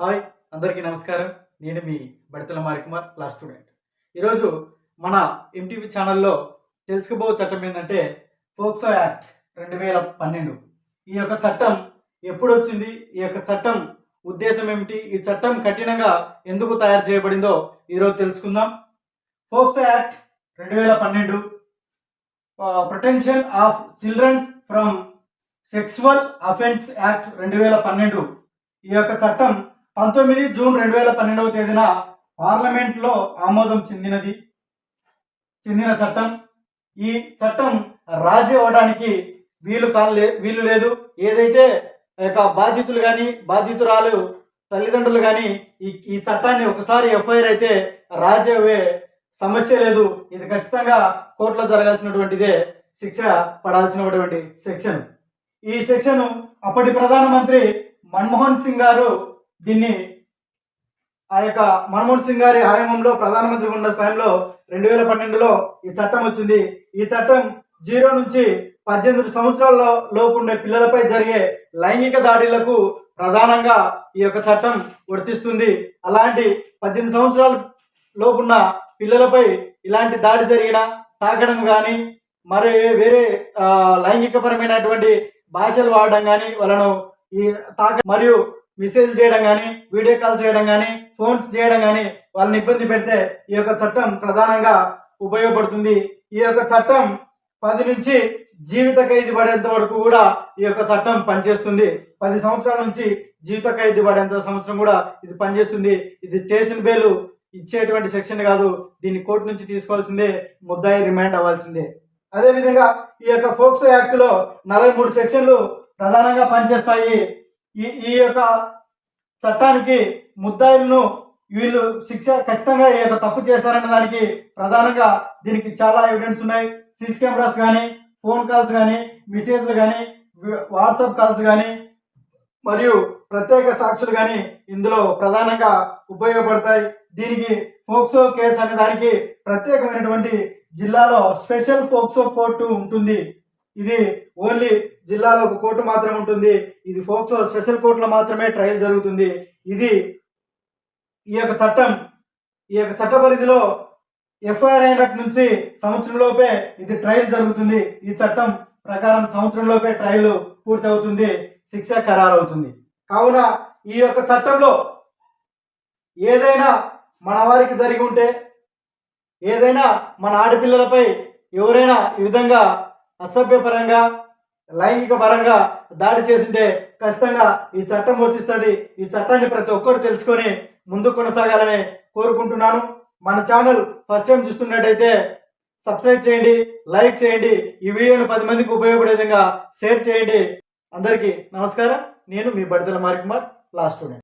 Hi అందరికీ నమస్కారం. నేను మీ బడితల మారికుమార్ క్లాస్ స్టూడెంట్. ఈరోజు మన ఎంటీవీ ఛానల్లో తెలుసుకోబో చట్టం ఏంటంటే ఫోక్సో యాక్ట్ రెండు వేల పన్నెండు. ఈ యొక్క చట్టం ఎప్పుడు వచ్చింది ఈ యొక్క చట్టం ఉద్దేశం ఏమిటి? ఈ చట్టం కఠినంగా ఎందుకు తయారు చేయబడిందో ఈరోజు తెలుసుకుందాం. ఫోక్సో యాక్ట్ రెండు వేల పన్నెండు protection of children from sexual offence act రెండు వేల పన్నెండు. ఈ యొక్క చట్టం పంతొమ్మిది జూన్ రెండు వేల పన్నెండవ తేదీన పార్లమెంట్లో ఆమోదం చెందినది చెందిన చట్టం. ఈ చట్టం రాజీ అవ్వడానికి వీలు కాలే వీలు లేదు. ఏదైతే యొక్క బాధితులు కానీ బాధితురాలు తల్లిదండ్రులు కానీ ఈ ఈ చట్టాన్ని ఒకసారి ఎఫ్ఐఆర్ అయితే రాజీ అవ్వే సమస్య లేదు. ఇది ఖచ్చితంగా కోర్టులో జరగాల్సినటువంటిదే శిక్ష పడాల్సినటువంటి సెక్షన్. ఈ సెక్షన్ అప్పటి ప్రధానమంత్రి మన్మోహన్ సింగ్ గారు దీన్ని ఆ యొక్క మన్మోహన్ సింగ్ గారి హయాంలో ప్రధానమంత్రి ఉన్న టైంలో రెండు వేల పన్నెండులో ఈ చట్టం వచ్చింది. ఈ చట్టం జీరో నుంచి పద్దెనిమిది సంవత్సరాల లోపు ఉండే పిల్లలపై జరిగే లైంగిక దాడులకు ప్రధానంగా ఈ యొక్క చట్టం వర్తిస్తుంది. అలాంటి పద్దెనిమిది సంవత్సరాల లోపున్న పిల్లలపై ఇలాంటి దాడి జరిగిన తాకడం కానీ మరి వేరే లైంగికపరమైనటువంటి భాషలు వాడడం కానీ వాళ్ళను ఈ తాక మరియు మెసేజ్ చేయడం కానీ వీడియో కాల్ చేయడం కానీ ఫోన్స్ చేయడం కానీ వాళ్ళని ఇబ్బంది పెడితే ఈ యొక్క చట్టం ప్రధానంగా ఉపయోగపడుతుంది. ఈ యొక్క చట్టం పది నుంచి జీవిత ఖైదు పడేంత వరకు కూడా ఈ యొక్క చట్టం పనిచేస్తుంది. పది సంవత్సరాల నుంచి జీవిత ఖైదు పడేంత సంవత్సరం కూడా ఇది పనిచేస్తుంది. ఇది స్టేషన్ బేలు ఇచ్చేటువంటి సెక్షన్ కాదు. దీన్ని కోర్టు నుంచి తీసుకోవాల్సిందే ముద్దాయి రిమాండ్ అవ్వాల్సిందే. అదేవిధంగా ఈ యొక్క ఫోక్సో యాక్ట్లో నలభై మూడు సెక్షన్లు ప్రధానంగా పనిచేస్తాయి. ఈ ఈ యొక్క చట్టానికి ముద్దాయిలను వీళ్ళు శిక్ష ఖచ్చితంగా ఈ యొక్క తప్పు చేశారన్న దానికి ప్రధానంగా దీనికి చాలా ఎవిడెన్స్ ఉన్నాయి. సీసీ కెమెరాస్ కానీ ఫోన్ కాల్స్ కానీ మెసేజ్లు కానీ వాట్సాప్ కాల్స్ కానీ మరియు ప్రత్యేక సాక్షులు కానీ ఇందులో ప్రధానంగా ఉపయోగపడతాయి. దీనికి ఫోక్సో కేసు అనే దానికి ప్రత్యేకమైనటువంటి జిల్లాలో స్పెషల్ ఫోక్సో కోర్టు ఉంటుంది. ఇది ఓన్లీ జిల్లాలో ఒక కోర్టు మాత్రమే ఉంటుంది. ఇది ఫోక్సో స్పెషల్ కోర్టులో మాత్రమే ట్రయల్ జరుగుతుంది. ఇది ఈ యొక్క చట్టం ఈ యొక్క చట్ట పరిధిలో ఎఫ్ఐఆర్ అయినట్టు నుంచి సంవత్సరంలోపే ఇది ట్రయల్ జరుగుతుంది. ఈ చట్టం ప్రకారం సంవత్సరంలోపే ట్రయల్ పూర్తి అవుతుంది శిక్ష ఖరారు అవుతుంది కావున ఈ యొక్క చట్టంలో ఏదైనా మన వారికి జరిగి ఉంటే ఏదైనా మన ఆడపిల్లలపై ఎవరైనా ఈ విధంగా అసభ్యపరంగా లైంగిక పరంగా దాడి చేసింటే ఖచ్చితంగా ఈ చట్టం వర్తిస్తుంది. ఈ చట్టాన్ని ప్రతి ఒక్కరు తెలుసుకొని ముందు కొనసాగాలని కోరుకుంటున్నాను. మన ఛానల్ ఫస్ట్ టైం చూస్తున్నట్టయితే సబ్స్క్రైబ్ చేయండి లైక్ చేయండి ఈ వీడియోను పది మందికి ఉపయోగపడే విధంగా షేర్ చేయండి. అందరికీ నమస్కారం. నేను మీ బడితల మారికుమార్ లాస్ట్ స్టూడెంట్.